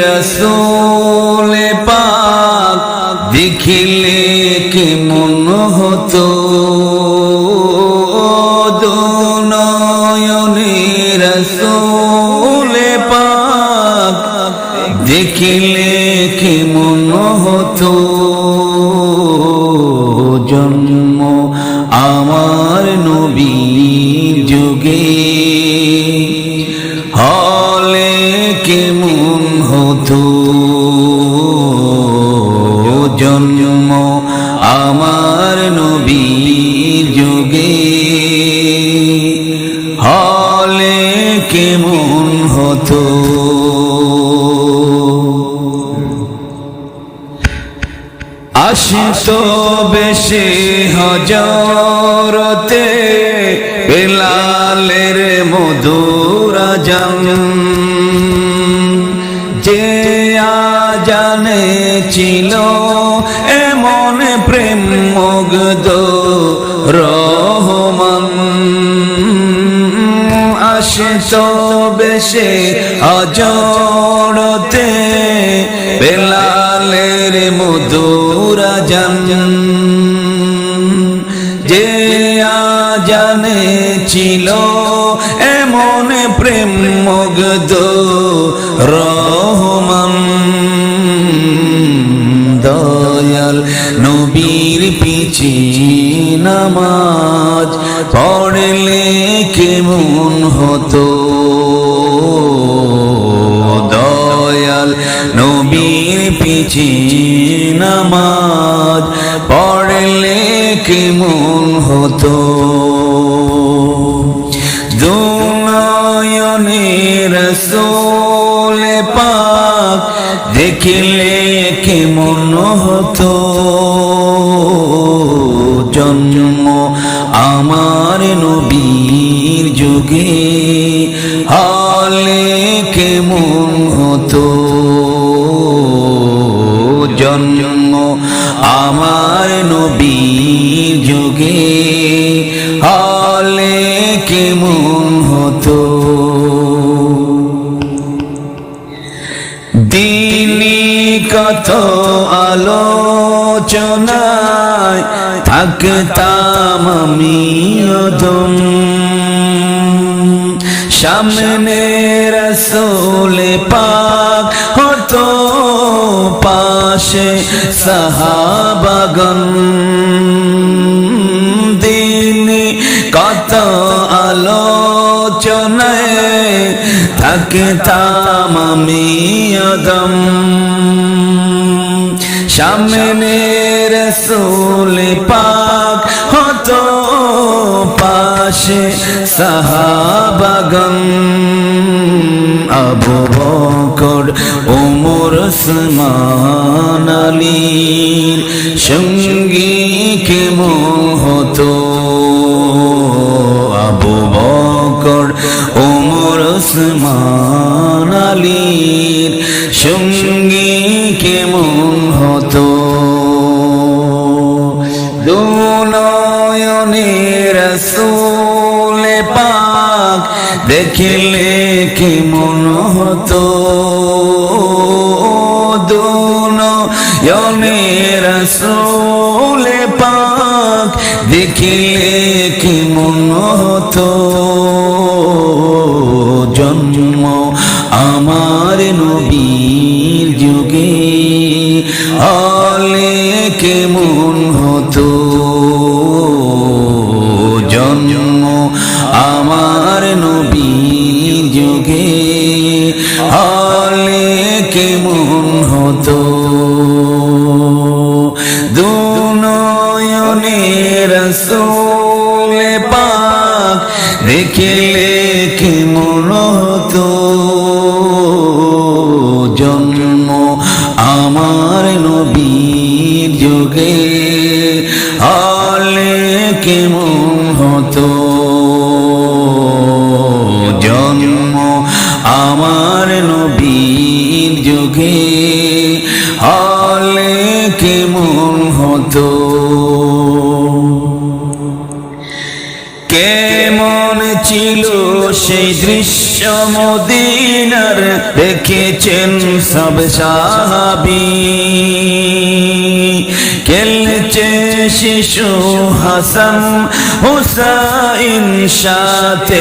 রসোলে পাক দেখিলে কেমন হতো? দুনয়নের রসোলে পাক দেখিলে কেমন হতো? জন্ম আমার নবী জন্ম আমার নবী যুগে। হলে কেমন হতো? আসিত বেশে হজরতে বেলালের মধুরা জান যে আজানে ছিল এমন প্রেম মুগ্ধ রহমান। আসিত বেশে অজড়তে বেলালের মধুরা জান যে জানে ছিল এমন প্রেম মুগ্ধ রহমান। দয়াল, নবীর পিছি নামাজ পড়লে কেমন হতো? দয়াল, নবীর পিছি নামাজ পড়লে কেমন হতো? দুনয়নের সোলে পাক দেখিলে কেমন হতো? জন্ম আমার নবীর যুগে। হলে কেমন হতো? জন্ম আমার নবীর যুগে। হলে কেমন হতো? দিনী কত আলোচনায় থাকতাম আমি অদম সামনে রসোলে পাক হতো পাশে সাহাবাগন দিনে কত আলোচনায় থাকতাম আমি অদম সামনে রসুল পাক হতো পাশে সাহাবাগন আবু বকর, ওমর উসমান আলীর সঙ্গী কেমন হতো? আবু বকর, ওমর উসমান আলীর সঙ্গী দুনয়নের রসুলে পাক দেখিলে কেমন হতো? দুনয়নের রসুলে পাক দেখিলে কেমন হতো? জন্ম আমার নবীর যুগে হলে কেমন হতো রসুল পাক দেখিলে কি মরত জন্ম আমার নবীর যোগে আলে কেমন হতো জন্ম আমার নবীর যোগে কেমন হতো। কেমন ছিল সেই দৃশ্য মদিনার, দেখেছেন সব সাহাবি। খেলছে শিশু হাসান হুসাইন সাথে।